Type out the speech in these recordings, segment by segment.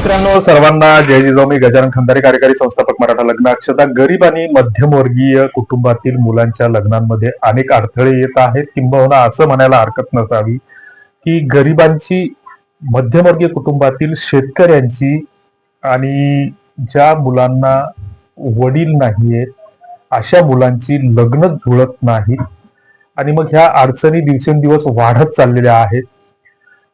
मित्रांनो सर्वांना जय जिजाऊ मी गजानन खंदारे कार्यकारी संस्थापक मराठा लग्न अक्षता गरीब आणि मध्यमवर्गीय कुटुंबातील मुलांच्या लग्नांमध्ये अनेक अडथळे येत आहेत. किंबहुना असं म्हणायला हरकत नसावी की गरिबांची मध्यमवर्गीय कुटुंबातील शेतकऱ्यांची आणि ज्या मुलांना वडील नाहीयेत अशा मुलांची लग्न जुळत नाही आणि मग ह्या अडचणी दिवसेंदिवस वाढत चाललेल्या आहेत.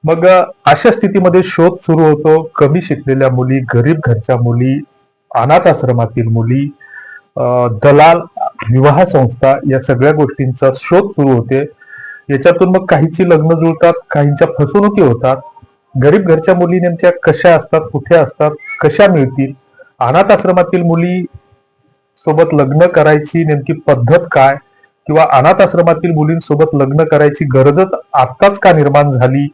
मग अशा स्थितीमध्ये शोध सुरू होतो. कमी शिकलेल्या मुली गरीब घरच्या मुली अनाथ आश्रमातील मुली दलाल विवाह संस्था या सगळ्या गोष्टींचा शोध सुरू होते. याच्यातून मग काहींची लग्न जुळतात काहींच्या फसवणुकी होतात. गरीब घरच्या मुली नेमक्या कशा असतात कुठे असतात कशा मिळतील? अनाथ आश्रमातील मुली सोबत लग्न करायची नेमकी पद्धत काय? किंवा अनाथ आश्रमातील मुलींसोबत लग्न करायची गरजच आत्ताच का निर्माण झाली?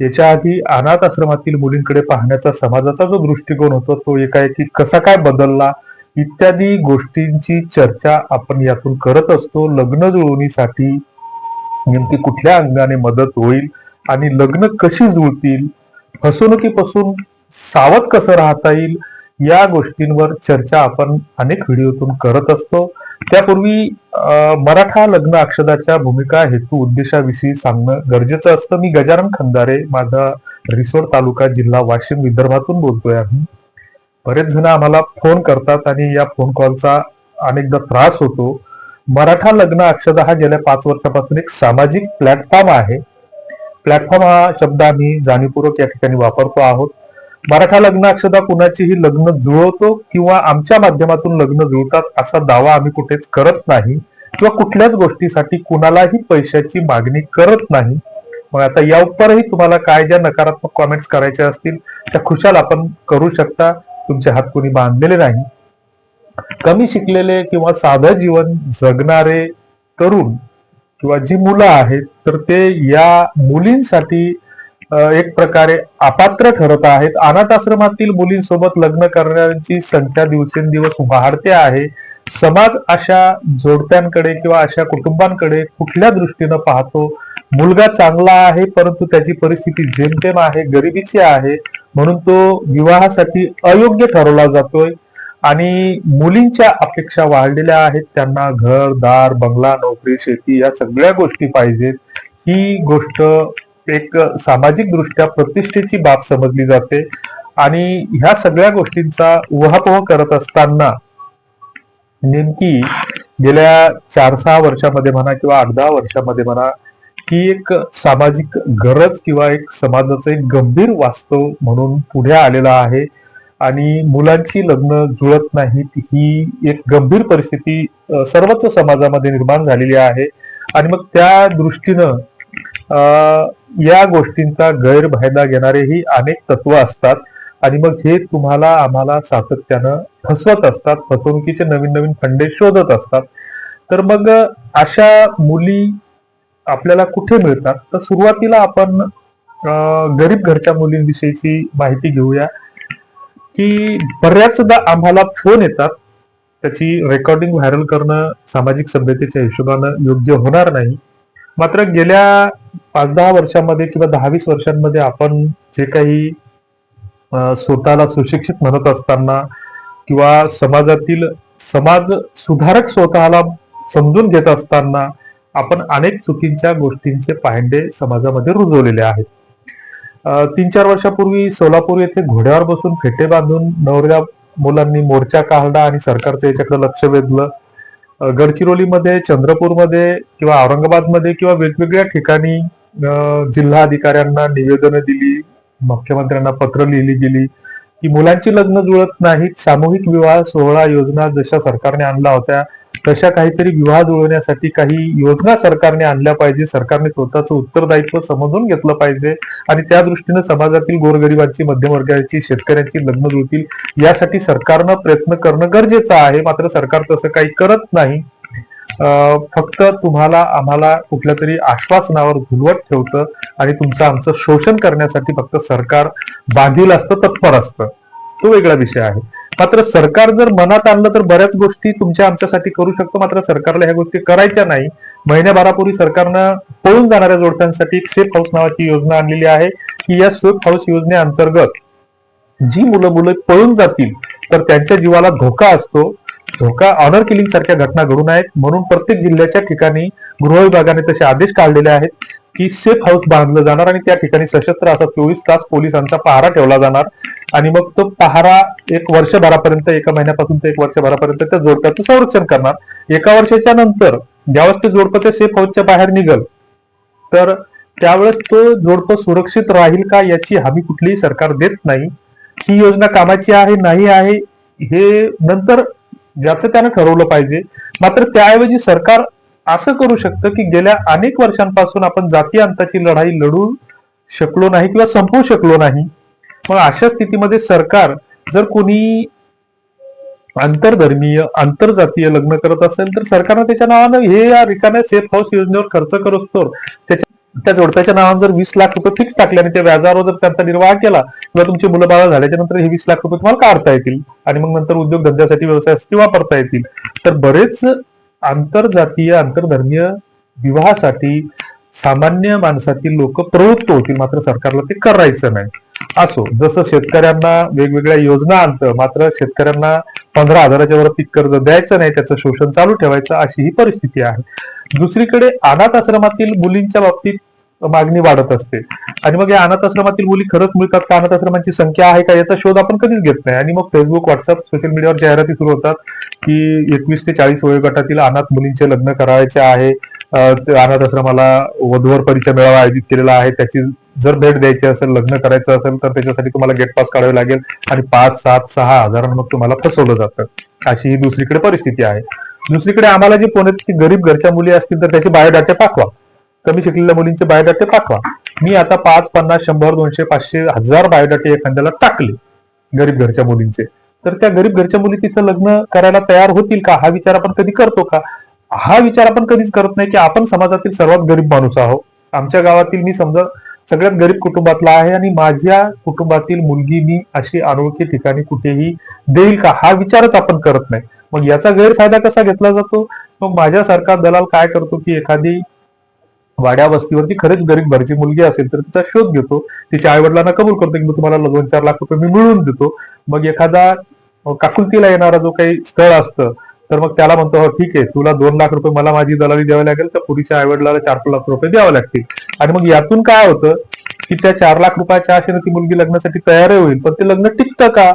याच्या आधी अनाथ आश्रमातील मुलींकडे पाहण्याचा समाजाचा जो दृष्टिकोन होता तो एकाएकी कसा काय बदलला? इत्यादी गोष्टींची चर्चा आपण यातून करत असतो. लग्न जुळवणीसाठी नेमकी कुठल्या अंगाने मदत होईल आणि लग्न कशी जुळतील? फसवणुकीपासून सावध कसं राहता येईल? या गोष्टींवर चर्चा आपण अनेक व्हिडिओतून करत असतो. त्यापूर्वी मराठा लग्न अक्षदाच्या भूमिका हेतू उद्देशाविषयी सांगणं गरजेचं असतं. मी गजानन खंदारे माझा रिसोड तालुका जिल्हा वाशिम विदर्भातून बोलतोय आम्ही. बरेच जण आम्हाला फोन करतात आणि या फोन कॉलचा अनेकदा त्रास होतो. मराठा लग्न अक्षदा हा गेल्या पाच वर्षापासून एक सामाजिक प्लॅटफॉर्म आहे. प्लॅटफॉर्म हा शब्द आम्ही जाणीवपूर्वक या ठिकाणी वापरतो आहोत. मराठा लग्न अक्षदा कुणाचीही लग्न जुळवतो किंवा आमच्या माध्यमातून लग्न जुळतात असा दावा आम्ही कुठेच करत नाही किंवा कुठल्याच गोष्टीसाठी कुणालाही पैशाची मागणी करत नाही. मग आता या उपरही तुम्हाला काय ज्या नकारात्मक कॉमेंट्स करायचे असतील त्या खुशाल आपण करू शकता. तुमचे हात कोणी बांधलेले नाही. कमी शिकलेले किंवा साधं जीवन जगणारे तरुण किंवा जी मुलं आहेत तर ते या मुलींसाठी एक प्रकारे अपात्र ठरत आहेत. अनाथ आश्रमातील मुलींसोबत लग्न करणाऱ्यांची संख्या दिवसेंदिवस वाढते आहे. समाज अशा जोडप्यांकडे किंवा अशा कुटुंबांकडे कुठल्या दृष्टीनं पाहतो? मुलगा चांगला आहे परंतु त्याची परिस्थिती जेमतेम आहे गरिबीची आहे म्हणून तो विवाहासाठी अयोग्य ठरवला जातोय. आणि मुलींच्या अपेक्षा वाढलेल्या आहेत. त्यांना घर दार बंगला नोकरी शेती या सगळ्या गोष्टी पाहिजेत. ही गोष्ट एक सामाजिक दृष्ट्या प्रतिष्ठेची बाब समजली जाते. आणि ह्या सगळ्या गोष्टींचा उहापोह करत असताना नेमकी गेल्या चार सहा वर्षामध्ये म्हणा किंवा आठ दहा वर्षामध्ये म्हणा ही एक सामाजिक गरज किंवा एक समाजाचं एक गंभीर वास्तव म्हणून पुढे आलेला आहे. आणि मुलांची लग्न जुळत नाहीत ही एक गंभीर परिस्थिती सर्वच समाजामध्ये निर्माण झालेली आहे. आणि मग त्या दृष्टीनं या गोष्टींचा गैरफायदा घेणारेही अनेक तत्व असतात. आणि मग हे तुम्हाला आम्हाला सातत्यानं फसवत असतात फसवणुकीचे नवीन नवीन फंडे शोधत असतात. तर मग अशा मुली आपल्याला कुठे मिळतात? तर सुरुवातीला आपण गरीब घरच्या मुलींविषयीची माहिती घेऊया. की बऱ्याचदा आम्हाला फोन येतात. त्याची रेकॉर्डिंग व्हायरल करणं सामाजिक सभ्यतेच्या हिशोबानं योग्य होणार नाही. मात्र गेल्या पाच दहा वर्षांमध्ये किंवा दहा वीस वर्षांमध्ये आपण जे काही स्वतःला सुशिक्षित म्हणत असताना किंवा समाजातील समाज सुधारक स्वतःला समजून घेत असताना आपण अनेक चुकींच्या गोष्टींचे पायंडे समाजामध्ये रुजवलेले आहेत. तीन चार वर्षापूर्वी सोलापूर येथे घोड्यावर बसून फेटे बांधून नवऱ्या मुलांनी मोर्चा काढला आणि सरकारचं याच्याकडे लक्ष वेधलं. गडचिरोलीमध्ये चंद्रपूरमध्ये किंवा औरंगाबादमध्ये किंवा वेगवेगळ्या ठिकाणी जिल्हा अधिकाऱ्यांना निवेदनं दिली मुख्यमंत्र्यांना पत्र लिहिली गेली की मुलांची लग्न जुळत नाहीत सामूहिक विवाह सोहळा योजना जशा सरकारने आणल्या होत्या तशा काहीतरी विवाह जुळवण्यासाठी काही योजना सरकारने आणल्या पाहिजे. सरकारने स्वतःचं उत्तरदायित्व समजून घेतलं पाहिजे आणि त्या दृष्टीने समाजातील गोरगरिबांची मध्यमवर्गाची शेतकऱ्यांची लग्न जुळतील यासाठी सरकारनं प्रयत्न करणं गरजेचं आहे. मात्र सरकार तसं काही करत नाही. फक्त तुम्हाला आम्हाला कुठल्या तरी आश्वासनावर झुलवत ठेवतं आणि तुमचं आमचं शोषण करण्यासाठी फक्त सरकार बांधील असतं तत्पर असतं. तो वेगळा विषय आहे. मात्र सरकार जर मनात आणलं तर बऱ्याच गोष्टी तुमच्या आमच्यासाठी करू शकतो. मात्र सरकारला ह्या गोष्टी करायच्या नाही. महिन्याभरापूर्वी सरकारनं पळून जाणाऱ्या जोडप्यांसाठी एक सेफ हाऊस नावाची योजना आणलेली आहे की या सेफ हाऊस योजनेअंतर्गत जी मुलं मुलं पळून जातील तर त्यांच्या जीवाला धोका असतो. धोका ऑनर किलिंग सारख्या घटना घडू नयेत. म्हणून प्रत्येक जिल्ह्याच्या ठिकाणी गृह विभागाने तसे आदेश काढलेले आहेत. की सेफ हाऊस बांधलं जाणार आणि त्या ठिकाणी सशस्त्र असा चोवीस तास पोलिसांचा पहारा ठेवला जाणार. आणि मग तो पहारा एक वर्षभरापर्यंत एका महिन्यापासून ते एक वर्षभरापर्यंत त्या जोडप्याचं संरक्षण करणार. एका वर्षाच्या नंतर ज्यावेळेस ते जोडपं ते सेफ हाऊसच्या बाहेर निघल तर त्यावेळेस तो जोडपं सुरक्षित राहील का याची हमी कुठलीही सरकार देत नाही. ही योजना कामाची आहे नाही आहे हे नंतर ज्याचं त्यानं ठरवलं पाहिजे. मात्र त्याऐवजी सरकार असं करू शकतं की गेल्या अनेक वर्षांपासून आपण जाती अंताची लढाई लढू शकलो नाही किंवा संपवू शकलो नाही. मग अशा स्थितीमध्ये सरकार जर कोणी आंतरधर्मीय आंतरजातीय लग्न करत असेल तर सरकारनं त्याच्या नावानं हे या रिकाम्या सेफ हाऊस योजनेवर खर्च करत असतो. त्याच्या त्या जोडप्याच्या नावानं जर वीस लाख रुपये फिक्स टाकले आणि त्या व्याजावर जर त्यांचा निर्वाह केला किंवा तुमची मुलं बाळा झाल्याच्यानंतर हे वीस लाख रुपये तुम्हाला काढता येतील आणि मग नंतर उद्योग धंद्यासाठी व्यवसायासाठी वापरता येतील. तर बरेच आंतरजातीय आंतरधर्मीय विवाहासाठी सामान्य माणसातील लोक प्रवृत्त होतील. मात्र सरकारला ते करायचं नाही. असो जसं शेतकऱ्यांना वेगवेगळ्या योजना आणतं मात्र शेतकऱ्यांना पंधरा हजाराच्या वर पीक कर्ज द्यायचं नाही त्याचं शोषण चालू ठेवायचं अशी ही परिस्थिती आहे. दुसरीकडे अनाथ आश्रमातील मुलींच्या बाबतीत मागणी वाढत असते. आणि मग या अनाथ आश्रमातील मुली खरंच मिळतात का? अनाथ आश्रमांची संख्या आहे का? याचा शोध आपण कधीच घेत नाही. आणि मग फेसबुक व्हॉट्सअप सोशल मीडियावर जाहिराती सुरू होतात की एकवीस ते चाळीस वयोगटातील अनाथ मुलींचे लग्न करायचे आहे. अनाथ आश्रमाला वधूवर परिचय मेळावा आयोजित केलेला आहे. त्याची जर भेट द्यायची असेल लग्न करायचं असेल तर त्याच्यासाठी तुम्हाला गेट पास काढावे लागेल. आणि पाच सात सहा हजारांना मग तुम्हाला फसवलं जातं. अशी ही दुसरीकडे परिस्थिती आहे. दुसरीकडे आम्हाला जे पुण्यात गरीब घरच्या मुली असतील तर त्याचे बायोडाटे पाठवा. कमी शिकलेल्या मुलींचे बायोडाटे पाठवा. मी आता पाच पन्नास शंभर दोनशे पाचशे हजार बायोडाटे एखाद्याला टाकले गरीब घरच्या मुलींचे. तर त्या गरीब घरच्या मुली तिथं लग्न करायला तयार होतील का? हा विचार आपण कधी करतो का? हा विचार आपण कधीच करत नाही की आपण समाजातील सर्वात गरीब माणूस आहोत. आमच्या गावातील मी समजा सगळ्यात गरीब कुटुंबातला आहे आणि माझ्या कुटुंबातील मुलगी मी अशी अनोळखी ठिकाणी कुठेही देईल का? हा विचारच आपण करत नाही. मग याचा गैरफायदा कसा घेतला जातो? मग माझ्यासारखा दलाल काय करतो की एखादी वाड्या वस्तीवरची खरेच गरीब घरची मुलगी असेल तर तिचा शोध घेतो. तिच्या आई वडिलांना कबूल करतो की मी तुम्हाला दोन चार लाख रुपये मी मिळवून देतो. मग एखादा काकुलतीला येणारा जो काही स्थळ असतं तर मग त्याला म्हणतो हो ठीक आहे तुला दोन लाख रुपये मला माझी दलाली द्यावी लागेल तर पुरीच्या आई वडिलाला चार लाख रुपये द्यावे लागतील. आणि मग यातून काय होतं की त्या चार लाख रुपयाच्या आशेने ती मुलगी लग्नासाठी तयारही होईल पण ते लग्न टिकतं का?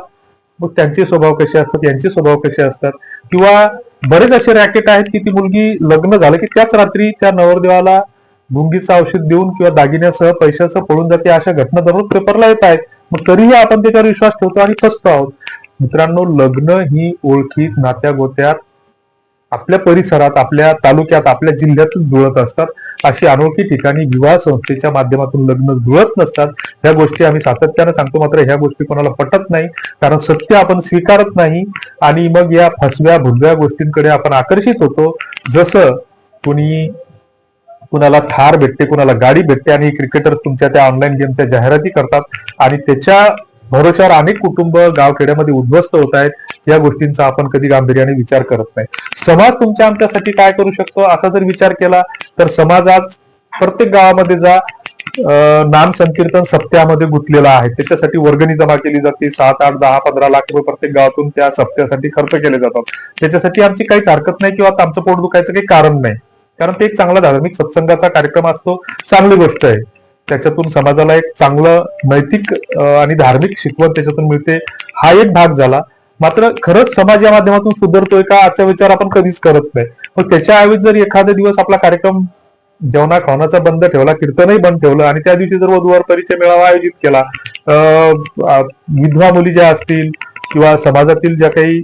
मग त्यांचे स्वभाव कसे असतात यांचे स्वभाव कसे असतात? किंवा बरेच असे रॅकेट आहेत की ती मुलगी लग्न झालं की त्याच रात्री त्या नवरदेवाला गुंगीचं औषध देऊन किंवा दागिन्यासह पैशासह पळून जाते अशा घटना दररोज पेपरला येत आहेत. मग तरीही आपण त्याच्यावर विश्वास ठेवतो आणि फसतो आहोत. मित्रांनो लग्न ही ओळखीत नात्या गोत्यात आपल्या परिसरात आपल्या तालुक्यात आपल्या जिल्ह्यातच जुळत असतात. अशी अनोळखी ठिकाणी विवाह संस्थेच्या माध्यमातून लग्न जुळत नसतात. ह्या गोष्टी आम्ही सातत्यानं सांगतो मात्र ह्या गोष्टी कोणाला पटत नाही. कारण सत्य आपण स्वीकारत नाही. आणि मग या फसव्या भुलव्या गोष्टींकडे आपण आकर्षित होतो. जसं कुणी कुणाला थार भेटते कुणाला गाडी भेटते आणि क्रिकेटर्स तुमच्या त्या ऑनलाईन गेमच्या जाहिराती करतात. आणि त्याच्या भरोश्यावर अनेक कुटुंब गावखेड्यामध्ये उद्ध्वस्त होत आहेत. या गोष्टींचा आपण कधी गांभीर्याने विचार करत नाही. समाज तुमच्या आमच्यासाठी काय करू शकतो? असा जर विचार केला तर समाज आज प्रत्येक गावामध्ये जा नाम संकीर्तन सप्त्यामध्ये गुंतलेला आहे. त्याच्यासाठी वर्गणी जमा केली जाते. सात आठ दहा पंधरा लाख रुपये प्रत्येक गावातून त्या सप्त्यासाठी खर्च केले जातात. त्याच्यासाठी आमची काहीच हरकत नाही किंवा आमचं पोट दुखायचं काही कारण नाही. कारण ते एक चांगला धार्मिक सत्संगाचा कार्यक्रम असतो चांगली गोष्ट आहे. त्याच्यातून समाजाला एक चांगलं नैतिक आणि धार्मिक शिकवण त्याच्यातून मिळते. हा एक भाग झाला. मात्र खरंच समाज या माध्यमातून सुधारतोय का? आजचा विचार आपण कधीच करत नाही. मग त्याच्याऐवजी जर एखादा दिवस आपला कार्यक्रम जेवणा खावणाचा बंद ठेवला कीर्तनही बंद ठेवलं आणि त्या दिवशी जर वधूवर परिचय मेळावा आयोजित केला अं, विधवा मुली ज्या असतील किंवा समाजातील ज्या काही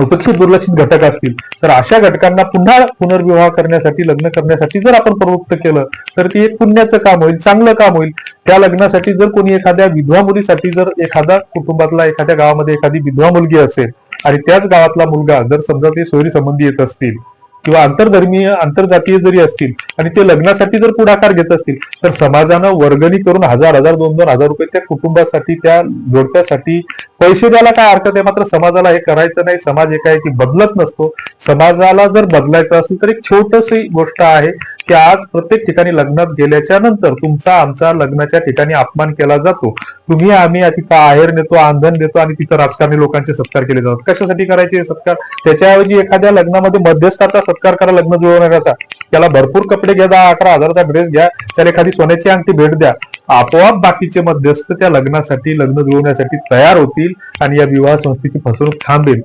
उपेक्षित दुर्लक्षित घटक असतील तर अशा घटकांना पुन्हा पुनर्विवाह करण्यासाठी लग्न करण्यासाठी जर आपण प्रवृत्त केलं तर ते एक पुण्याचं काम होईल चांगलं काम होईल. त्या लग्नासाठी जर कोणी एखाद्या विधवा मुलीसाठी जर एखादा कुटुंबातला एखाद्या गावामध्ये एखादी विधवा मुलगी असेल आणि त्याच गावातला मुलगा जर समजा ते सोयरी संबंधी येत असतील किंवा आंतरधर्मीय आंतरजातीय जरी असतील आणि ते लग्नासाठी जर पुढाकार घेत असतील तर समाजानं वर्गणी करून हजार हजार दोन दोन हजार रुपये त्या कुटुंबासाठी त्या जोडप्यासाठी पैसे द्यायला काय हरकत आहे? मात्र समाजाला हे करायचं नाही. समाज एक आहे की बदलत नसतो. समाजाला जर बदलायचं असेल तर एक छोटशी गोष्ट आहे. की आज प्रत्येक ठिकाणी लग्नात गेल्याच्यानंतर तुमचा आमचा लग्नाच्या ठिकाणी अपमान केला जातो. तुम्ही आम्ही तिथं आहेर नेतो आंधन देतो आणि तिथं राजकारणी लोकांचे सत्कार केले जातात. कशासाठी करायचे सत्कार? त्याच्याऐवजी एखाद्या लग्नामध्ये मध्यस्थाचा सत्कार करा लग्न जुळवण्याकरता त्याला भरपूर कपडे घ्या दहा अकरा हजाराचा ड्रेस घ्या त्याला एखादी सोन्याची अंगठी भेट द्या. आपोआप बाकीचे मध्यस्थ त्या लग्नासाठी लग्न जुळवण्यासाठी तयार होतील आणि या विवाह संस्थेची फसवणूक थांबेल.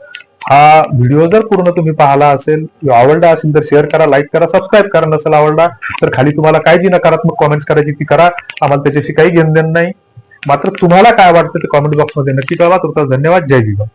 हा व्हिडिओ जर पूर्ण तुम्ही पाहिला असेल आवडला असेल तर शेअर करा लाईक करा सबस्क्राईब करा. नसेल आवडला तर खाली तुम्हाला काय जी नकारात्मक कॉमेंट्स करायची ती करा. आम्हाला त्याच्याशी काही घेणं देणं नाही. मात्र तुम्हाला काय वाटतं ते कॉमेंट बॉक्समध्ये नक्की कळवा. तुमचा धन्यवाद. जय जीवन